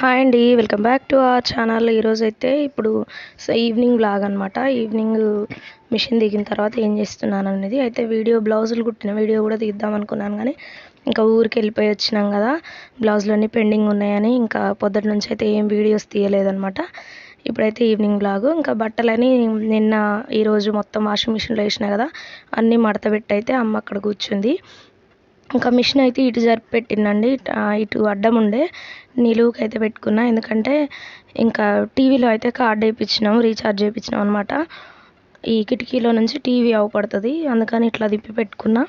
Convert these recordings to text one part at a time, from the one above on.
Hi అండి welcome back to ఆ channel ఈరోజు అయితే ఇప్పుడు ఈవినింగ్ బ్లాగ్ అనమాట ఈవినింగ్ మిషన్ దిగిన తర్వాత ఏం చేస్తున్నాను అనేది అయితే వీడియో బ్లౌజులు కుట్టిన వీడియో కూడా తీద్దాం అనుకున్నాను కానీ ఇంకా ఊరికి వెళ్ళిపోయి వచ్చినాం కదా. బ్లౌజులు అన్నీ పెండింగ్ ఉన్నాయని ఇంకా పొద్దుటి నుంచి అయితే ఏం వీడియోస్ తీయలేదనమాట ఇప్పుడైతే ఈవినింగ్ బ్లాగు ఇంకా బట్టలని నిన్న ఈరోజు మొత్తం వాషింగ్ మిషన్లో వేసినా కదా అన్నీ మడత పెట్టి అయితే అమ్మ అక్కడ కూర్చుంది. ఇంకా మిషన్ అయితే ఇటు జరిపి పెట్టిందండి ఇటు అడ్డం ఉండే నిలువుకి అయితే పెట్టుకున్నా. ఎందుకంటే ఇంకా టీవీలో అయితే కార్డ్ వేయించినాం రీఛార్జ్ చేయించినాం అనమాట ఈ కిటికీలో నుంచి టీవీ అవపడుతుంది అందుకని ఇట్లా తిప్పి పెట్టుకున్నా.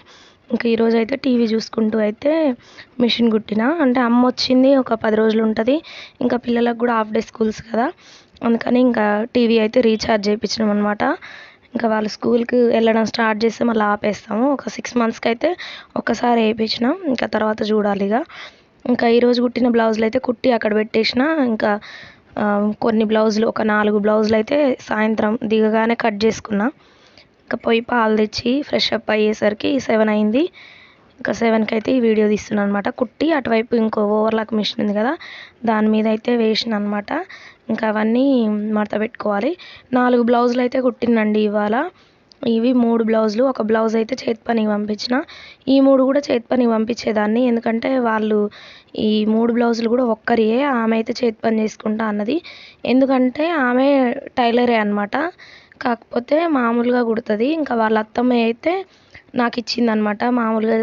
ఇంకా ఈరోజు అయితే టీవీ చూసుకుంటూ అయితే మిషన్ కుట్టిన. అంటే అమ్మ వచ్చింది ఒక పది రోజులు ఉంటుంది. ఇంకా పిల్లలకు కూడా హాఫ్ డే స్కూల్స్ కదా. అందుకని ఇంకా టీవీ అయితే రీఛార్జ్ చేయించినాం అనమాట ఇంకా వాళ్ళు స్కూల్కి వెళ్ళడం స్టార్ట్ చేస్తే మళ్ళీ ఆపేస్తాము. ఒక సిక్స్ మంత్స్కి అయితే ఒక్కసారి వేయించినాం ఇంకా తర్వాత చూడాలి ఇక. ఇంకా ఈరోజు కుట్టిన బ్లౌజులు అయితే కుట్టి అక్కడ పెట్టేసిన ఇంకా కొన్ని బ్లౌజులు ఒక నాలుగు బ్లౌజులు అయితే సాయంత్రం దిగగానే కట్ చేసుకున్నా. ఇంకా పోయి పాలు తెచ్చి ఫ్రెష్ అప్ అయ్యేసరికి సెవెన్ అయింది. ఇంకా సెవెన్కి అయితే ఈ వీడియో తీస్తున్నాను అనమాట కుట్టి అటువైపు ఇంకో ఓవర్లాక్ మిషన్ ఉంది కదా దాని మీద అయితే వేసిన అనమాట ఇంకా అవన్నీ మడత పెట్టుకోవాలి. నాలుగు బ్లౌజులు అయితే కుట్టినండి ఇవాళ. ఇవి మూడు బ్లౌజులు. ఒక బ్లౌజ్ అయితే చేతి పనికి పంపించిన. ఈ మూడు కూడా చేతి పనికి పంపించేదాన్ని. ఎందుకంటే వాళ్ళు ఈ మూడు బ్లౌజులు కూడా ఒక్కరియే ఆమె అయితే చేతి పని చేసుకుంటా అన్నది. ఎందుకంటే ఆమె టైలరే అనమాట కాకపోతే మామూలుగా కుడుతుంది. ఇంకా వాళ్ళ అత్తమ్మ అయితే నాకు ఇచ్చిందనమాట మామూలుగా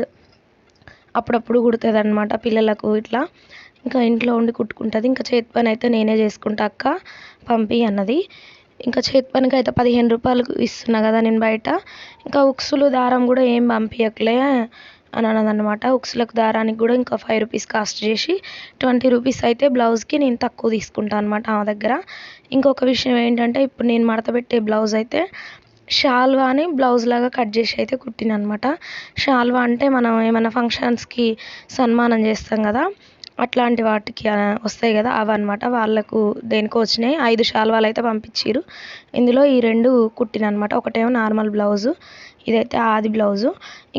అప్పుడప్పుడు కుడుతుంది అనమాట పిల్లలకు ఇట్లా. ఇంకా ఇంట్లో ఉండి కుట్టుకుంటుంది. ఇంకా చేతి పని అయితే నేనే చేసుకుంటా అక్క పంపి అన్నది. ఇంకా చేతి పనికి అయితే పదిహేను రూపాయలు ఇస్తున్నా కదా నేను బయట. ఇంకా ఉక్సులు దారం కూడా ఏం పంపించట్లే అని అన్నదన్నమాట. ఉక్సులకు దారానికి కూడా ఇంకా ఫైవ్ రూపీస్ కాస్ట్ చేసి ట్వంటీ రూపీస్ అయితే బ్లౌజ్కి నేను తక్కువ తీసుకుంటాను అనమాట ఆమె దగ్గర. ఇంకొక విషయం ఏంటంటే ఇప్పుడు నేను మడత పెట్టే బ్లౌజ్ అయితే షాల్వాని బ్లౌజ్ లాగా కట్ చేసి అయితే కుట్టిన అనమాట షాల్వా అంటే మనం ఏమైనా ఫంక్షన్స్కి సన్మానం చేస్తాం కదా అట్లాంటి వాటికి వస్తాయి కదా అవన్నమాట. వాళ్ళకు దేనికో వచ్చినాయి. ఐదు శాల్వాలు అయితే పంపించారు ఇందులో ఈ రెండు కుట్టిన అనమాట ఒకటేమో నార్మల్ బ్లౌజు ఇదైతే ఆది బ్లౌజు.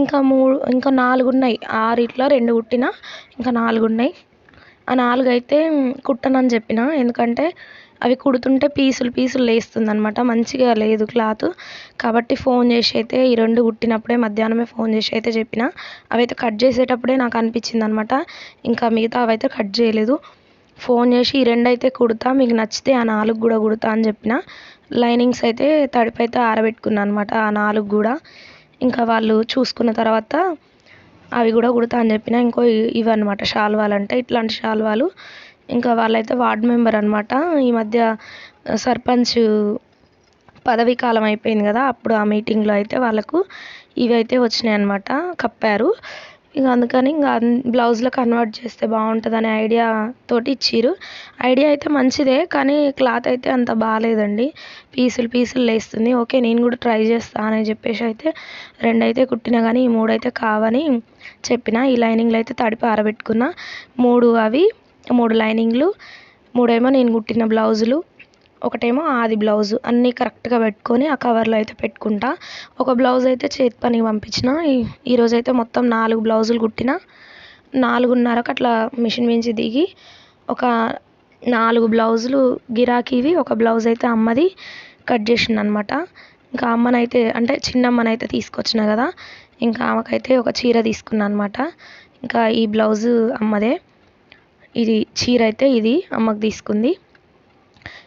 ఇంకా మూడు ఇంకా నాలుగు ఉన్నాయి ఆరిట్లో రెండు కుట్టిన ఇంకా నాలుగు ఉన్నాయి ఆ నాలుగు అయితే కుట్టనని చెప్పిన. ఎందుకంటే అవి కుడుతుంటే పీసులు పీసులు లేస్తుంది అనమాట మంచిగా లేదు క్లాత్. కాబట్టి ఫోన్ చేసి అయితే ఈ రెండు కుట్టినప్పుడే మధ్యాహ్నమే ఫోన్ చేసి అయితే చెప్పిన. అవైతే కట్ చేసేటప్పుడే నాకు అనిపించింది అనమాట ఇంకా మిగతా అవైతే కట్ చేయలేదు. ఫోన్ చేసి ఈ రెండు అయితే కుడతా మీకు నచ్చితే ఆ నాలుగు కూడా కుడతా అని చెప్పిన. లైనింగ్స్ అయితే తడిపైతే అయితే ఆరబెట్టుకున్నాను అనమాట ఆ నాలుగు కూడా. ఇంకా వాళ్ళు చూసుకున్న తర్వాత అవి కూడా కుడతా అని చెప్పిన. ఇంకో ఇవన్నమాట షాల్వాలు అంటే ఇట్లాంటి షాల్వాలు. ఇంకా వాళ్ళైతే వార్డ్ మెంబర్ అనమాట ఈ మధ్య సర్పంచ్ పదవీ కాలం అయిపోయింది కదా అప్పుడు ఆ మీటింగ్లో అయితే వాళ్ళకు ఇవి అయితే వచ్చినాయి అనమాట కప్పారు. ఇక అందుకని ఇంకా బ్లౌజ్లో కన్వర్ట్ చేస్తే బాగుంటుంది అనే ఐడియా తోటి ఇచ్చిర్రు. ఐడియా అయితే మంచిదే కానీ క్లాత్ అయితే అంత బాగాలేదండి. పీసులు పీసులు లేస్తుంది. ఓకే నేను కూడా ట్రై చేస్తా అని చెప్పేసి అయితే రెండైతే కుట్టినా కానీ ఈ మూడు అయితే కావని చెప్పిన ఈ లైనింగ్లు అయితే తడిపి ఆరబెట్టుకున్న. మూడు అవి మూడు లైనింగ్లు మూడేమో నేను కుట్టిన బ్లౌజులు ఒకటేమో ఆది బ్లౌజ్. అన్నీ కరెక్ట్గా పెట్టుకొని ఆ కవర్లో అయితే పెట్టుకుంటా. ఒక బ్లౌజ్ అయితే చేతి పనికి పంపించిన. ఈరోజు అయితే మొత్తం నాలుగు బ్లౌజులు కుట్టిన. నాలుగున్నరకు అట్లా మిషన్ మించి దిగి ఒక నాలుగు బ్లౌజులు గిరాకీవి ఒక బ్లౌజ్ అయితే అమ్మది కట్ చేసింది అనమాట ఇంకా అమ్మనైతే అంటే చిన్నమ్మనైతే తీసుకొచ్చిన కదా. ఇంకా ఆమెకైతే ఒక చీర తీసుకున్నాను అనమాట ఇంకా ఈ బ్లౌజు అమ్మదే. ఇది చీర అయితే ఇది అమ్మకు తీసుకుంది.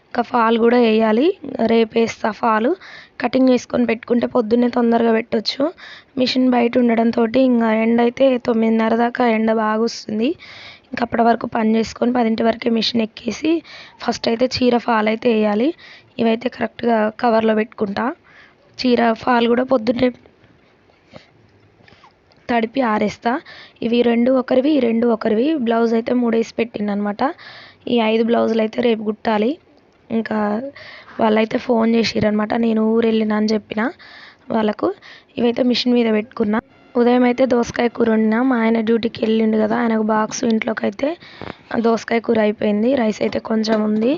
ఇంకా ఫాల్ కూడా వేయాలి. రేపు వేస్తా ఫాలు. కటింగ్ చేసుకొని పెట్టుకుంటే పొద్దున్నే తొందరగా పెట్టొచ్చు. మిషన్ బయట ఉండడంతో ఇంకా ఎండ అయితే తొమ్మిదిన్నర దాకా ఎండ బాగా వస్తుంది. ఇంకా అప్పటి వరకు పని చేసుకొని పదింటి వరకే మిషన్ ఎక్కేసి ఫస్ట్ అయితే చీర ఫాల్ అయితే వేయాలి. ఇవైతే కరెక్ట్గా కవర్లో పెట్టుకుంటా. చీర ఫాల్ కూడా పొద్దున్నే తడిపి ఆరేస్తా. ఇవి రెండు ఒకరివి ఈ రెండు ఒకరివి. బ్లౌజ్ అయితే మూడేసి పెట్టిండనమాట. ఈ ఐదు బ్లౌజులు అయితే రేపు కుట్టాలి. ఇంకా వాళ్ళైతే ఫోన్ చేసిరనమాట నేను ఊరు వెళ్ళిన అని చెప్పిన వాళ్ళకు. ఇవైతే మిషన్ మీద పెట్టుకున్నా. ఉదయం అయితే దోసకాయ కూర వండినా. మా ఆయన డ్యూటీకి వెళ్ళిండు కదా ఆయనకు బాక్స్ ఇంట్లోకి అయితే దోసకాయ కూర అయిపోయింది. రైస్ అయితే కొంచెం ఉంది.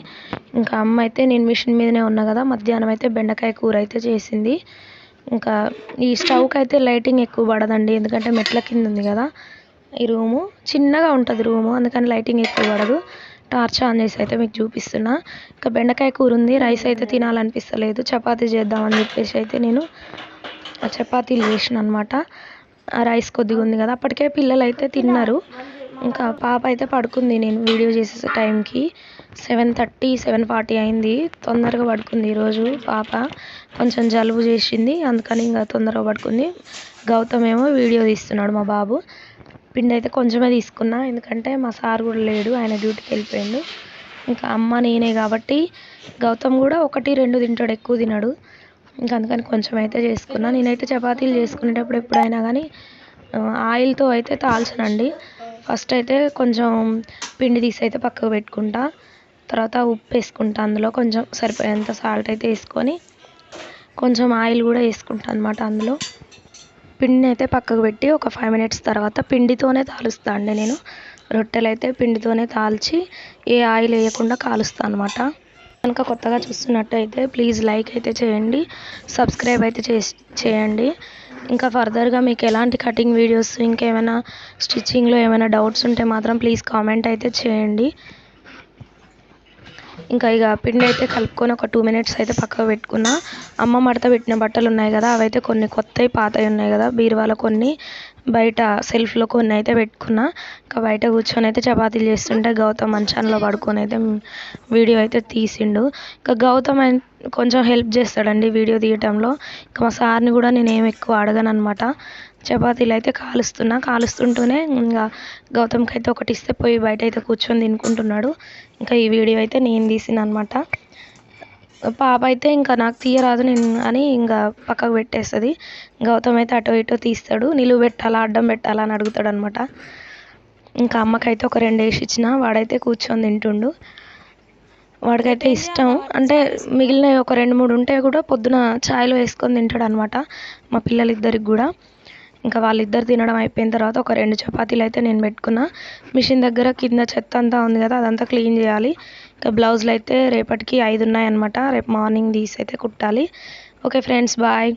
ఇంకా అమ్మ అయితే నేను మిషన్ మీదనే ఉన్నా కదా మధ్యాహ్నం అయితే బెండకాయ కూర అయితే చేసింది. ఇంకా ఈ స్టవ్కి అయితే లైటింగ్ ఎక్కువ పడదండి ఎందుకంటే మెట్ల కింద ఉంది కదా. ఈ రూము చిన్నగా ఉంటుంది రూము అందుకని లైటింగ్ ఎక్కువ పడదు. టార్చ్ ఆన్ చేసి అయితే మీకు చూపిస్తున్నా. ఇంకా బెండకాయ కూర ఉంది రైస్ అయితే తినాలనిపిస్తలేదు. చపాతీ చేద్దామని చెప్పేసి అయితే నేను ఆ చపాతీలు చేసిన అనమాట ఆ రైస్ కొద్దిగా ఉంది కదా అప్పటికే పిల్లలు అయితే తిన్నారు. ఇంకా పాప అయితే పడుకుంది నేను వీడియో చేసే టైంకి. సెవెన్ థర్టీ సెవెన్ ఫార్టీ అయింది. తొందరగా పడుకుంది ఈరోజు పాప. కొంచెం జలుబు చేసింది. అందుకని ఇంకా తొందరగా పడుకుంది. గౌతమ్ ఏమో వీడియో తీస్తున్నాడు మా బాబు. పిండి అయితే కొంచెమే తీసుకున్నా. ఎందుకంటే మా సార్ కూడా లేడు. ఆయన డ్యూటీకి వెళ్ళిపోయాడు. ఇంకా అమ్మ నేనే కాబట్టి గౌతమ్ కూడా ఒకటి రెండు తింటాడు. ఎక్కువ తినడు. ఇంకా అందుకని కొంచెం అయితే చేసుకున్నా. నేనైతే చపాతీలు చేసుకునేటప్పుడు ఎప్పుడైనా కానీ ఆయిల్తో అయితే తాల్చనండి. ఫస్ట్ అయితే కొంచెం పిండి తీసి అయితే పక్కకు పెట్టుకుంటా. తర్వాత ఉప్పు వేసుకుంటా. అందులో కొంచెం సరిపోయేంత సాల్ట్ అయితే వేసుకొని కొంచెం ఆయిల్ కూడా వేసుకుంటా అనమాట అందులో. పిండిని అయితే పక్కకు పెట్టి ఒక ఫైవ్ మినిట్స్ తర్వాత పిండితోనే తాలుస్తా అండి నేను. రొట్టెలు అయితే పిండితోనే తాల్చి ఏ ఆయిల్ వేయకుండా కాలుస్తా అనమాట కనుక కొత్తగా చూస్తున్నట్టయితే ప్లీజ్ లైక్ అయితే చేయండి సబ్స్క్రైబ్ అయితే చేయండి. ఇంకా ఫర్దర్గా మీకు ఎలాంటి కటింగ్ వీడియోస్ ఇంకేమైనా స్టిచ్చింగ్లో ఏమైనా డౌట్స్ ఉంటే మాత్రం ప్లీజ్ కామెంట్ అయితే చేయండి. ఇంకా ఇక పిండి అయితే కలుపుకొని ఒక టూ మినిట్స్ అయితే పక్కకు పెట్టుకున్నా. అమ్మ మడత పెట్టిన బట్టలు ఉన్నాయి కదా అవైతే కొన్ని కొత్తవి పాతవి ఉన్నాయి కదా. బీరువాలో కొన్ని బయట సెల్ఫ్లో కొన్ని అయితే పెట్టుకున్నా. ఇంకా బయట కూర్చొని అయితే చపాతీలు చేస్తుంటే గౌతమ్ మంచాన్లో పడుకొని అయితే వీడియో అయితే తీసిండు. ఇంకా గౌతమ్ కొంచెం హెల్ప్ చేస్తాడండి వీడియో తీయటంలో. ఇంకా మా సార్ని కూడా నేను ఏం ఎక్కువ అడగను అనమాట చపాతీలు అయితే కాలుస్తున్నా కాలుస్తుంటూనే ఇంకా గౌతమ్కి అయితే ఒకటి ఇస్తే పోయి బయట అయితే కూర్చొని తినుకుంటున్నాడు. ఇంకా ఈ వీడియో అయితే నేను తీసిన అనమాట పాప అయితే ఇంకా నాకు తీయరాదు నేను అని ఇంకా పక్కకు పెట్టేస్తుంది. గౌతమ్ అయితే అటు ఇటు తీస్తాడు. నిలువ పెట్టాలా అడ్డం పెట్టాలా అని అడుగుతాడు అనమాట ఇంకా అమ్మకైతే ఒక రెండు వేసి ఇచ్చిన వాడైతే కూర్చొని తింటుండు. వాడికైతే ఇష్టం. అంటే మిగిలిన ఒక రెండు మూడు ఉంటే కూడా పొద్దున చాయ్లో వేసుకొని తింటాడు అనమాట మా పిల్లలిద్దరికి కూడా. ఇంకా వాళ్ళిద్దరు తినడం అయిపోయిన తర్వాత ఒక రెండు చపాతీలు అయితే నేను పెట్టుకున్నా. మిషన్ దగ్గర కింద చెత్త అంతా ఉంది కదా అదంతా క్లీన్ చేయాలి. ఇంకా బ్లౌజులు అయితే రేపటికి ఐదు ఉన్నాయన్నమాట. రేపు మార్నింగ్ తీసి అయితే కుట్టాలి. Okay friends bye.